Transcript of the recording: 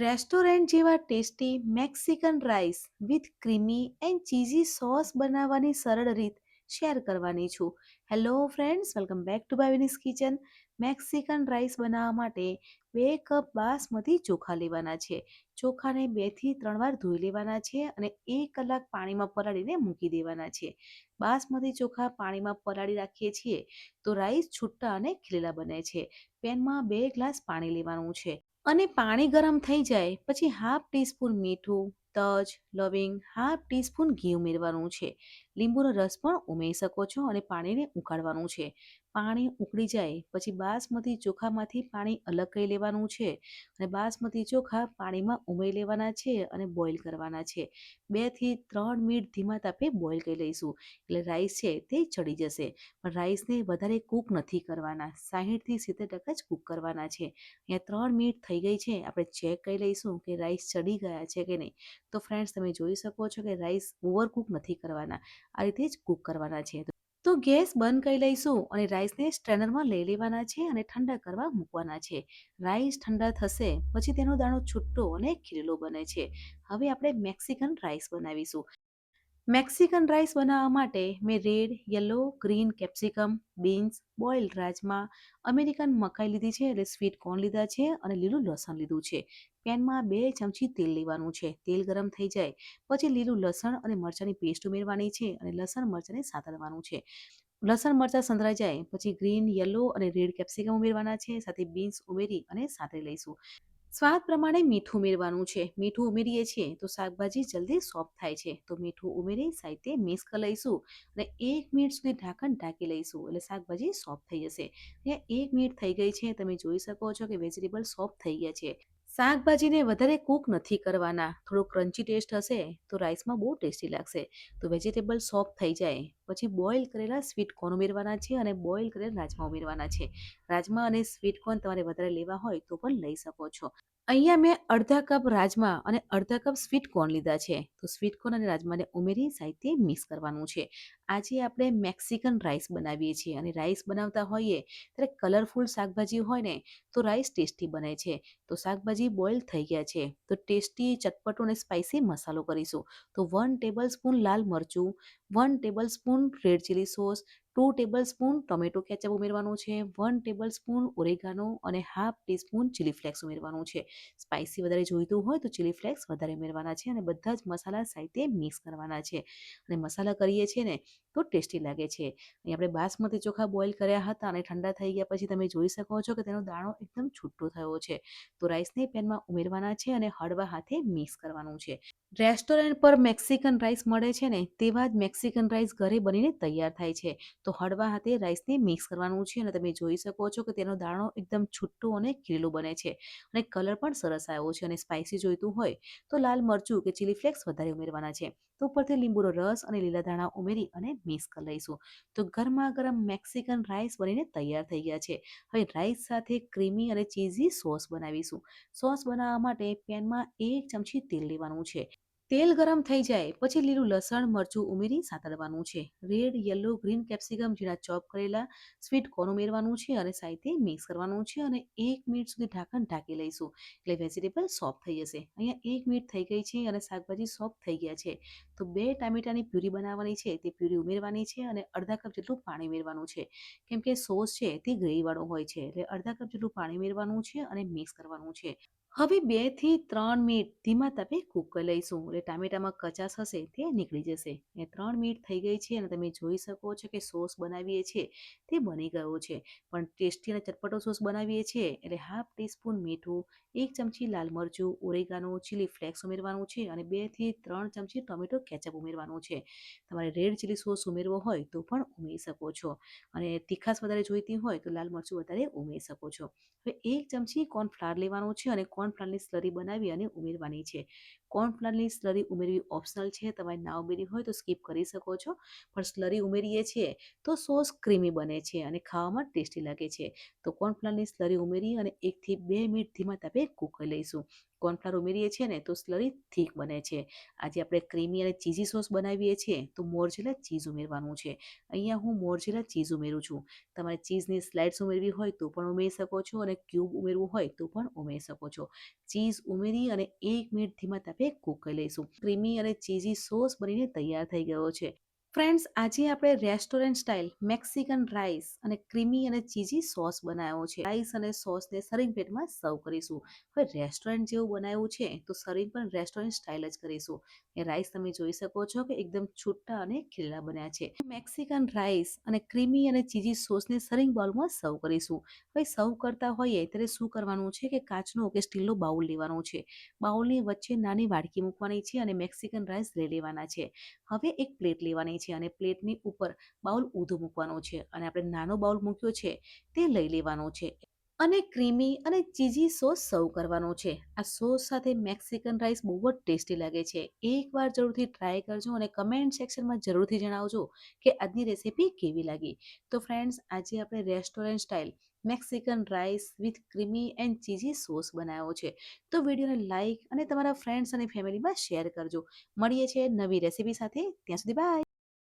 Restaurant જેવા tasty Mexican rice with creamy and cheesy sauce બનાવવાની સરળ રીત શેર કરવાની છું. Hello friends, welcome back to Bhavini's kitchen. Mexican rice બનાવવા માટે બે કપ બાસમતી ચોખા લેવાના છે. ચોખાને બેથી ત્રણ વાર ધોઈ લેવાના છે અને એક કલાક પાણીમાં પલાળીને મૂકી દેવાના છે. બાસમતી ચોખા પાણીમાં પલાળી રાખીએ છીએ તો રાઈસ છૂટા અને ખીલેલા બને છે. પેનમાં બે ગ્લાસ પાણી લેવાનું છે. અને પાણી ગરમ થઈ જાય, પછી હાફ ટીસ્પૂન મીઠું, તજ, લવિંગ, હાફ ટીસ્પૂન ઘી ઉમેરવાનું છે. લીંબુનો રસ પણ ઉમેરી શકો છો અને પાણીને ઉકાળવાનું છે. પાણી ઉકળી જાય, પછી બાસમતી ચોખામાંથી પાણી અલગ કરી લેવાનું છે અને બાસમતી ચોખા પાણીમાં ઉમેરી લેવાના છે અને બોઇલ કરવાના છે. બેથી ત્રણ મિનિટ ધીમા તાપે બોઇલ કરી લઈશું. એટલે રાઈસ છે તે ચડી જશે. પણ રાઈસને વધારે કૂક નથી કરવાના. સાહીઠથી સિત્તેર ટકા જ કૂક કરવાના છે. અહીંયા ત્રણ મિનિટ થઈ ગઈ છે. આપણે ચેક કરી લઈશું કે રાઈસ ચડી ગયા છે કે નહીં. તો ફ્રેન્ડ્સ, તમે જોઈ શકો છો કે રાઈસ ઓવરકુક નથી કરવાના. આ રીતે જ કૂક કરવાના છે. તો ગેસ બંધ કરી લઈશું અને રાઈસને સ્ટ્રેનરમાં લઈ લેવાના છે અને ઠંડા કરવા મૂકવાના છે. રાઈસ ઠંડા થશે, પછી તેનો દાણો છૂટો અને ખીરેલો બને છે. હવે આપણે મેક્સિકન રાઈસ બનાવીશું. મેક્સિકન રાઈસ બનાવવા માટે મેં red, yellow, green capsicum, beans boil રાજમા, અમેરિકન મકાઈ લીધી છે એટલે સ્વીટ કોર્ન લીધા છે અને લીલું લસણ લીધું છે. પેનમાં બે ચમચી તેલ લેવાનું છે. તેલ ગરમ થઈ જાય, પછી લીલું લસણ અને મરચાંની પેસ્ટ ઉમેરવાની છે અને લસણ, મરચાંને સાતળવાનું છે. લસણ, મરચાં સંતરાઈ જાય, પછી ગ્રીન, યલો અને રેડ કેપ્સિકમ ઉમેરવાના છે. સાથે બીન્સ ઉમેરી અને સાતરી લઈશું. સ્વાદ પ્રમાણે મીઠું ઉમેરવાનું છે. મીઠું ઉમેરીએ છીએ તો શાકભાજી જલ્દી સોફ્ટ થાય છે. તો મીઠું ઉમેરી સાઈતે મિક્સ કરી લઈશું અને એક મિનિટ સુધી ઢાંકણ ઢાંકી લઈશું એટલે શાકભાજી સોફ્ટ થઈ જશે. અને એક મિનિટ થઈ ગઈ છે. તમે જોઈ શકો છો કે વેજીટેબલ સોફ્ટ થઈ ગયા છે. શાકભાજીને વધારે કૂક નથી કરવાના. થોડો ક્રન્ચી ટેસ્ટ હશે તો રાઈસમાં બહુ ટેસ્ટી લાગશે. તો વેજીટેબલ સોફ્ટ થઈ જાય. પછી બોઇલ કરેલા સ્વીટ કોર્ન ઉમેરવાના છે અને બોઇલ કરેલા રાજમા ઉમેરવાના છે. રાજમા અને સ્વીટ કોર્ન તમારે વધારે લેવા હોય તો પણ લઈ શકો છો. અહીંયા મેં અડધા કપ રાજમા અને અડધા કપ સ્વીટ કોર્ન લીધા છે. તો સ્વીટ કોર્ન અને રાજમાને ઉમેરી સાહિત્ય મિક્સ કરવાનું છે. આજે આપણે મેક્સિકન રાઈસ બનાવીએ છીએ અને રાઈસ બનાવતા હોઈએ ત્યારે કલરફુલ શાકભાજી હોય ને તો રાઈસ ટેસ્ટી બને છે. તો શાકભાજી બોઇલ થઈ ગયા છે. તો ટેસ્ટી ચટપટો અને સ્પાઇસી મસાલો કરીશું. તો વન ટેબલ સ્પૂન લાલ મરચું one tablespoon red chilli sauce two tablespoon tomato ketchup ઉમેરવાનું છે, વન ટેબલ સ્પૂન ઓરેગાનો અને હાફ ટીસ્પૂન ચીલી ફ્લેક્સ ઉમેરવાનું છે. સ્પાઇસી વધારે જોઈતું હોય તો ચીલી ફ્લેક્સ વધારે ઉમેરવાના છે અને બધા જ મસાલા સાથે મિક્સ કરવાના છે. અને મસાલા કરીએ છીએ ને તો ટેસ્ટી લાગે છે. આપણે બાસમતી ચોખા બોઇલ કર્યા હતા અને ઠંડા થઈ ગયા પછી તમે જોઈ શકો છો કે તેનો દાણો એકદમ છૂટો થયો છે. તો રાઈસને પેનમાં ઉમેરવાના છે અને હળવા હાથે મિક્સ કરવાનું છે. રેસ્ટોરન્ટ પર મેક્સિકન રાઈસ મળે છે ને તેવા જ મેક્સિકન રાઈસ ઘરે બનીને તૈયાર થાય છે. તો હળવા હાથે રાઈસને મિક્સ કરવાનું છે અને તમે જોઈ શકો છો કે તેનો દાણો એકદમ છૂટો અને ખીલો બને છે અને કલર પણ સરસ આવ્યો છે અને સ્પાઇસી જોઈતું હોય તો લાલ મરચું કે ચીલી ફ્લેક્સ વધારે ઉમેરવાના છે. તો ઉપરથી લીંબુનો રસ અને લીલા ધાણા ઉમેરી અને મિક્સ કરી લઈશું. તો ગરમા ગરમ મેક્સિકન રાઈસ બનીને તૈયાર થઈ ગયા છે. હવે રાઈસ સાથે ક્રીમી અને ચીઝી સોસ બનાવીશું. સોસ બનાવવા માટે પેનમાં એક ચમચી તેલ લેવાનું છે. તેલ ગરમ થઈ જાય, પછી લીલું લસણ, મરચું ઉમેરી સાતડવાનું છે. રેડ યલો ગ્રીન કેપ્સિકમ જીરા ચોપ કરેલા સ્વીટ કોર્ન ઉમેરવાનું છે અને સાથે મિક્સ કરવાનું છે અને એક મિનિટ સુધી ઢાંકણ ઢાંકી લઈશું. એટલે વેજીટેબલ સોફ્ટ થઈ જશે. અહીંયા એક મિનિટ થઈ ગઈ છે અને શાકભાજી સોફ્ટ થઈ ગયા છે. તો બે ટામેટાની પ્યુરી બનાવવાની છે, તે પ્યુરી ઉમેરવાની છે અને અડધા કપ જેટલું પાણી ઉમેરવાનું છે. કેમ કે સોસ છે તે ગ્રેવીવાળો હોય છે, એટલે અડધા કપ જેટલું પાણી ઉમેરવાનું છે અને મિક્સ કરવાનું છે. હવે બેથી ત્રણ મિનિટ ધીમા તપે કૂક કરી લઈશું. એટલે ટામેટામાં કચાશ હશે તે નીકળી જશે. એ ત્રણ મિનિટ થઈ ગઈ છે અને તમે જોઈ શકો છો કે સોસ બનાવીએ છીએ તે બની ગયો છે. પણ ટેસ્ટી અને ચટપટો સોસ બનાવીએ છીએ એટલે હાફ ટીસ્પૂન મીઠું, એક ચમચી લાલ મરચું, ઓરેગાનું ચીલી ફ્લેક્સ ઉમેરવાનું છે અને બેથી ત્રણ ચમચી ટોમેટો કેચઅપ ઉમેરવાનું છે. તમારે રેડ ચીલી સોસ ઉમેરવો હોય તો પણ ઉમેરી શકો છો. અને તીખાશ વધારે જોઈતી હોય તો લાલ મરચું વધારે ઉમેરી શકો છો. હવે એક ચમચી કોર્નફ્લાવર લેવાનું છે અને કોર્નફ્લાવરની સ્લરી બનાવી અને ઉમેરવાની છે. કોર્નફ્લાવરની સ્લરી ઉમેરવી ઓપ્શનલ છે? તમારે ના ઉમેરી હોય તો સ્કીપ કરી શકો છો. પણ સ્લરી ઉમેરીએ છીએ તો સોસ ક્રીમી બને છે અને ખાવામાં ટેસ્ટી લાગે છે. તો કોર્નફ્લાવરની સ્લરી ઉમેરી અને એકથી બે મિનિટ ધીમા તાપે કૂક કરી લઈશું. કોર્નફ્લાવર ઉમેરીએ છીએ ને તો સ્લરી થીક બને છે. આજે આપણે ક્રીમી અને ચીઝી સોસ બનાવીએ છીએ તો મોરજેલા ચીઝ ઉમેરવાનું છે. અહીંયા હું મોરજેલા ચીઝ ઉમેરું છું. તમારે ચીઝની સ્લાઇડ્સ ઉમેરવી હોય તો પણ ઉમેરી શકો છો અને ક્યુબ ઉમેરવું હોય તો પણ ઉમેરી શકો છો. ચીઝ ઉમેરી અને એક મિનિટ ધીમા તાપે કૂક કરી લઈશું. ક્રીમી અને ચીઝી સોસ બનીને તૈયાર થઈ ગયો છે. ફ્રેન્ડ્સ, આજે આપણે રેસ્ટોરન્ટ સ્ટાઇલ મેક્સિકન રાઈસ અને ક્રીમી અને ચીઝી સોસ બનાવ્યો છે. રાઈસ અને સોસને સરિંગ પ્લેટમાં સર્વ કરીશું. હવે રેસ્ટોરન્ટ જેવું બનાવ્યું છે, તો સરિંગ પણ રેસ્ટોરન્ટ સ્ટાઇલ જ કરીશું. એ રાઈસ તમે જોઈ શકો છો કે એકદમ છૂટા અને ખીલા બન્યા છે. મેક્સિકન રાઈસ અને ક્રીમી અને ચીઝી સોસને સરિંગ બાઉલમાં સર્વ કરીશું. હવે સર્વ કરતા હોઈએ, ત્યારે શું કરવાનું છે કે કાચનો કે સ્ટીલનો બાઉલ લેવાનું છે. બાઉલની વચ્ચે નાની વાડકી મૂકવાની છે અને મેક્સિકન રાઈસ લઈ લેવાના છે. હવે એક પ્લેટ લેવાની છે અને પ્લેટની ઉપર બાઉલ ઊંધો મૂકવાનો છે અને આપણે નાનો બાઉલ મૂક્યો છે તે લઈ લેવાનો છે. અને ક્રીમી અને ચીઝી સોસ સર્વ કરવાનો છે. આ સોસ સાથે મેક્સિકન રાઈસ બહુ જ ટેસ્ટી લાગે છે. એકવાર જરૂરથી ટ્રાય કરજો અને કમેન્ટ સેક્શનમાં જરૂરથી જણાવજો કે આજની રેસીપી કેવી લાગી. તો ફ્રેન્ડ્સ, આજે આપણે restaurant style Mexican rice with creamy and cheesy sauce બનાવ્યો છે. તો વિડીયોને લાઇક અને તમારા ફ્રેન્ડ્સ અને ફેમિલીમાં શેર કરજો. મળીએ છીએ નવી રેસીપી સાથે. ત્યાં સુધી બાય.